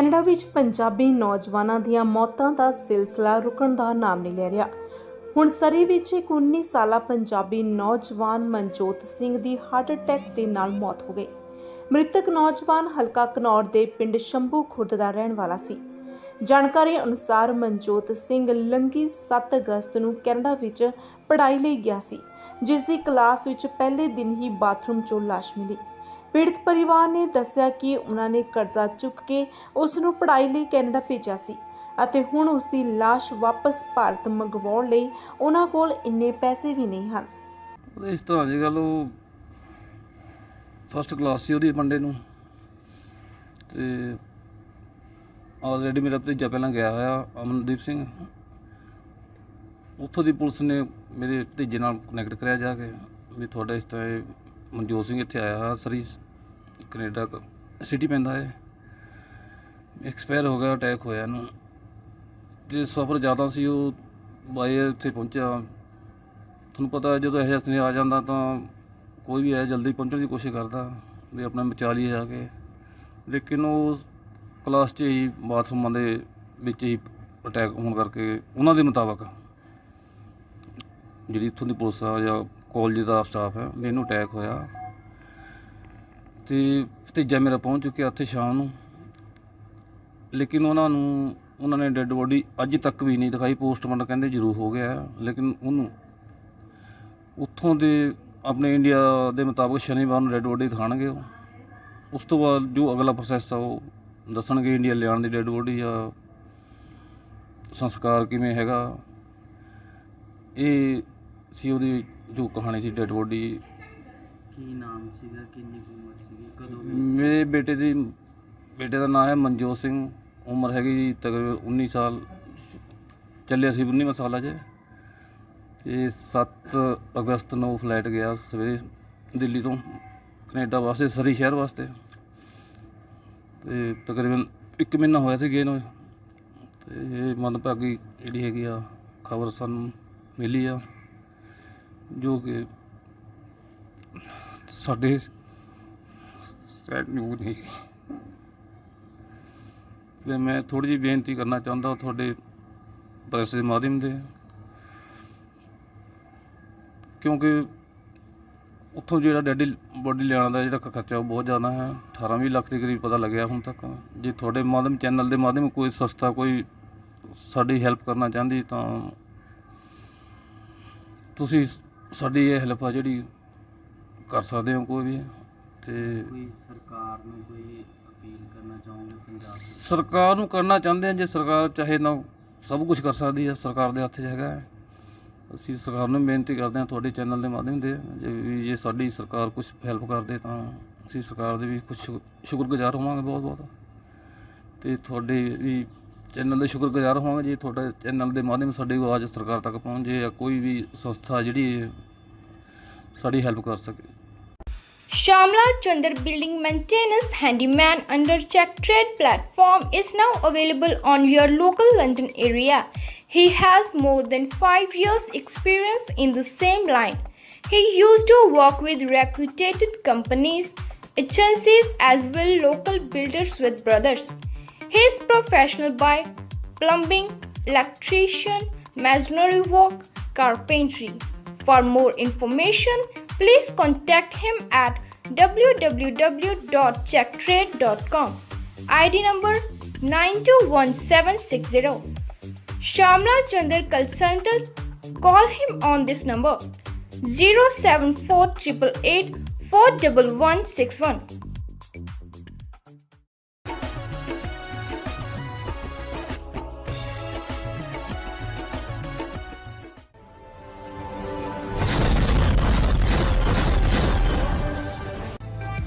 Canada ਵਿੱਚ ਪੰਜਾਬੀ ਨੌਜਵਾਨਾਂ ਦੀਆਂ ਮੌਤਾਂ ਦਾ ਸਿਲਸਿਲਾ ਰੁਕਣ ਦਾ ਨਾਮ ਨਹੀਂ ਲੈ ਰਿਹਾ। ਹੁਣ ਸਰੀ ਵਿੱਚ ਇੱਕ 19 ਸਾਲਾ ਪੰਜਾਬੀ ਨੌਜਵਾਨ ਮਨਜੋਤ ਸਿੰਘ ਦੀ ਹਾਰਟ ਅਟੈਕ ਦੇ ਨਾਲ ਮੌਤ ਹੋ ਗਈ। ਮ੍ਰਿਤਕ ਨੌਜਵਾਨ ਹਲਕਾ ਕਨੌਰ ਦੇ ਪਿੰਡ ਸ਼ੰਭੂ ਖੁਰਦ ਦਾ ਰਹਿਣ ਵਾਲਾ ਸੀ। ਜਾਣਕਾਰੀ ਅਨੁਸਾਰ ਮਨਜੋਤ ਸਿੰਘ ਲੰਗੀ 7 ਅਗਸਤ ਨੂੰ ਕੈਨੇਡਾ ਵਿੱਚ ਪੜ੍ਹਾਈ ਲਈ ਗਿਆ ਸੀ, ਜਿਸ ਦੀ ਕਲਾਸ ਵਿੱਚ ਪਹਿਲੇ ਦਿਨ ਹੀ ਬਾਥਰੂਮ 'ਚੋਂ ਲਾਸ਼ ਮਿਲੀ। ਪੀੜਤ ਪਰਿਵਾਰ ਨੇ ਦੱਸਿਆ ਕਿ ਉਹਨਾਂ ਨੇ ਕਰਜ਼ਾ ਚੁੱਕ ਕੇ ਉਸ ਨੂੰ ਪੜ੍ਹਾਈ ਲਈ ਕੈਨੇਡਾ ਭੇਜਿਆ ਸੀ ਅਤੇ ਹੁਣ ਉਸ ਦੀ ਲਾਸ਼ ਵਾਪਸ ਭਾਰਤ ਮੰਗਵਾਉਣ ਲਈ ਉਹਨਾਂ ਕੋਲ ਇੰਨੇ ਪੈਸੇ ਵੀ ਨਹੀਂ ਹਨ। ਇਸ ਤਰ੍ਹਾਂ ਦੀ ਗੱਲ ਉਹ ਫਸਟ ਕਲਾਸ ਸੀ ਉਹਦੀ ਮੰਡੇ ਨੂੰ ਤੇ ਆਲਰੇਡੀ ਮੇਰਾ ਭਤੀਜਾ ਪਹਿਲਾਂ ਗਿਆ ਹੋਇਆ, ਅਮਨਦੀਪ ਸਿੰਘ। ਉੱਥੋਂ ਦੀ ਪੁਲਿਸ ਨੇ ਮੇਰੇ ਭਤੀਜੇ ਨਾਲ ਕਨੈਕਟ ਕਰਿਆ ਜਾ ਕੇ ਵੀ ਤੁਹਾਡਾ ਇਸ ਤਰ੍ਹਾਂ ਮਨਜੋਤ ਸਿੰਘ ਇੱਥੇ ਆਇਆ ਹੋਇਆ ਸਰੀ, ਕੈਨੇਡਾ ਸਿਟੀ ਪੈਂਦਾ ਹੈ। ਐਕਸਪਾਇਰ ਹੋ ਗਿਆ, ਅਟੈਕ ਹੋਇਆ ਇਹਨੂੰ। ਜੇ ਸਫਰ ਜ਼ਿਆਦਾ ਸੀ, ਉਹ ਬਾਈ ਇੱਥੇ ਪਹੁੰਚਿਆ। ਤੁਹਾਨੂੰ ਪਤਾ, ਜਦੋਂ ਇਹ ਜਿਹਾ ਸੁਨੇਹਾ ਆ ਜਾਂਦਾ ਤਾਂ ਕੋਈ ਵੀ ਹੈ ਜਲਦੀ ਪਹੁੰਚਣ ਦੀ ਕੋਸ਼ਿਸ਼ ਕਰਦਾ, ਵੀ ਆਪਣਾ ਬਚਾ ਲਈ ਜਾ ਕੇ। ਲੇਕਿਨ ਉਹ ਕਲਾਸ 'ਚ ਹੀ ਬਾਥਰੂਮਾਂ ਦੇ ਵਿੱਚ ਹੀ ਅਟੈਕ ਹੋਣ ਕਰਕੇ, ਉਹਨਾਂ ਦੇ ਮੁਤਾਬਕ ਜਿਹੜੀ ਇੱਥੋਂ ਦੀ ਪੁਲਿਸ ਆ ਜਾਂ ਕਾਲਜ ਦਾ ਸਟਾਫ ਹੈ, ਮੈਨੂੰ ਅਟੈਕ ਹੋਇਆ। ਤੇ ਭਤੀਜਾ ਮੇਰਾ ਪਹੁੰਚ ਚੁੱਕਿਆ ਉੱਥੇ ਸ਼ਾਮ ਨੂੰ। ਲੇਕਿਨ ਉਹਨਾਂ ਨੂੰ, ਉਹਨਾਂ ਨੇ ਡੈੱਡ ਬੋਡੀ ਅੱਜ ਤੱਕ ਵੀ ਨਹੀਂ ਦਿਖਾਈ ਪੋਸਟਮਾਰਟਮ ਕਹਿੰਦੇ ਜ਼ਰੂਰ ਹੋ ਗਿਆ ਲੇਕਿਨ ਉਹਨੂੰ ਉੱਥੋਂ ਦੇ ਆਪਣੇ ਇੰਡੀਆ ਦੇ ਮੁਤਾਬਕ ਸ਼ਨੀਵਾਰ ਨੂੰ ਡੈੱਡ ਬੋਡੀ ਦਿਖਾਣਗੇ ਉਹ। ਉਸ ਤੋਂ ਬਾਅਦ ਜੋ ਅਗਲਾ ਪ੍ਰੋਸੈਸ ਆ, ਉਹ ਦੱਸਣਗੇ ਇੰਡੀਆ ਲਿਆਉਣ ਦੀ ਡੈੱਡ ਬੋਡੀ ਜਾਂ ਸੰਸਕਾਰ ਕਿਵੇਂ ਹੈਗਾ। ਇਹ ਸੀ ਉਹਦੀ ਜੋ ਕਹਾਣੀ ਸੀ ਡੈੱਡ ਬੋਡੀ ਕੀ ਨਾਮ ਸੀਗਾ ਕਿੰਨੀ ਕੁ ਉਮਰ ਸੀਗੀ ਕਦੋਂ ਮੇਰੇ ਬੇਟੇ ਦੀ ਬੇਟੇ ਦਾ ਨਾਮ ਹੈ ਮਨਜੋਤ ਸਿੰਘ। ਉਮਰ ਹੈਗੀ ਜੀ ਤਕਰੀਬਨ 19 ਸਾਲ। ਚੱਲਿਆ ਸੀ 19 ਸਾਲਾਂ 'ਚ ਤੇ 7 ਅਗਸਤ ਨੂੰ ਫਲਾਈਟ ਗਿਆ ਸਵੇਰੇ ਦਿੱਲੀ ਤੋਂ ਕੈਨੇਡਾ ਵਾਸਤੇ ਸਰੀ ਸ਼ਹਿਰ ਵਾਸਤੇ। ਤੇ ਤਕਰੀਬਨ 1 ਮਹੀਨਾ ਹੋਇਆ ਸੀ ਗਏ ਨੂੰ। ਤੇ ਇਹ ਮੰਦਭਾਗੀ ਜਿਹੜੀ ਹੈਗੀ ਆ ਖਬਰ ਸਾਨੂੰ ਮਿਲੀ ਆ। ਜੋ ਕਿ ਸਾਡੇ ਸੈਡ ਨਿਊਜ਼ ਨਹੀਂ ਤੇ ਮੈਂ ਥੋੜੀ ਜਿਹੀ ਬੇਨਤੀ ਕਰਨਾ ਚਾਹੁੰਦਾ ਤੁਹਾਡੇ ਪ੍ਰੈਸ ਦੇ ਮਾਧਿਅਮ ਦੇ ਕਿਉਂਕਿ ਉੱਥੋਂ ਜਿਹੜਾ ਡੈਡੀ ਬੋਡੀ ਲਿਆਉਣ ਦਾ ਜਿਹੜਾ ਖਰਚਾ ਉਹ ਬਹੁਤ ਜ਼ਿਆਦਾ ਹੈ। 18 ਵੀਹ ਲੱਖ ਦੇ ਕਰੀਬ ਪਤਾ ਲੱਗਿਆ ਹੁਣ ਤੱਕ। ਜੇ ਤੁਹਾਡੇ ਮਾਧਿਅਮ, ਚੈਨਲ ਦੇ ਮਾਧਿਅਮ ਕੋਈ ਸਸਤਾ, ਕੋਈ ਸਾਡੀ ਹੈਲਪ ਕਰਨਾ ਚਾਹੁੰਦੀ ਤਾਂ ਤੁਸੀਂ ਸਾਡੀ ਇਹ ਹੈਲਪ ਆ ਜਿਹੜੀ ਕਰ ਸਕਦੇ ਹੋ ਕੋਈ ਵੀ। ਤੇ ਕੋਈ ਸਰਕਾਰ ਨੂੰ ਕੋਈ ਅਪੀਲ ਕਰਨਾ ਚਾਹੋਗੇ ਪੰਜਾਬ ਸਰਕਾਰ ਨੂੰ ਕਰਨਾ ਚਾਹੁੰਦੇ ਆ ਜੇ ਸਰਕਾਰ ਚਾਹੇ ਨਾ ਸਭ ਕੁਝ ਕਰ ਸਕਦੀ ਹੈ ਸਰਕਾਰ ਦੇ ਹੱਥ 'ਚ ਹੈਗਾ ਹੈ। ਅਸੀਂ ਸਰਕਾਰ ਨੂੰ ਬੇਨਤੀ ਕਰਦੇ ਹਾਂ ਤੁਹਾਡੇ ਚੈਨਲ ਦੇ ਮਾਧਿਅਮ ਦੇ ਜੇ ਵੀ ਜੇ ਸਾਡੀ ਸਰਕਾਰ ਕੁਝ ਹੈਲਪ ਕਰਦੇ ਤਾਂ ਅਸੀਂ ਸਰਕਾਰ ਦੇ ਵੀ ਕੁਝ ਸ਼ੁਕਰਗੁਜ਼ਾਰ ਹੋਵਾਂਗੇ ਬਹੁਤ ਬਹੁਤ ਤੇ ਤੁਹਾਡੇ ਵੀ ਚੈਨਲ ਦੇ ਸ਼ੁਕਰਗੁਜ਼ਾਰ ਹੋਵਾਂਗੇ ਜੇ ਤੁਹਾਡਾ ਚੈਨਲ ਦੇ ਮਾਧਿਅਮ ਸਾਡੀ ਆਵਾਜ਼ ਸਰਕਾਰ ਤੱਕ ਪਹੁੰਚੇ ਜਾਂ ਕੋਈ ਵੀ ਸੰਸਥਾ ਜਿਹੜੀ ਹੈ ਸਾਡੀ ਹੈਲਪ ਕਰ ਸਕੇ Shamla Chandar Building Maintenance Handyman under Check Trade platform is now available on your local London area. He has more than 5 years experience in the same line. He used to work with reputed companies, agencies as well local builders with brothers. He is professional by plumbing, electrician, masonry work, carpentry. For more information, please contact him at www.checktrade.com. ID number 921760. Shamla Chandar Consultant. Call him on this number 07488 41161.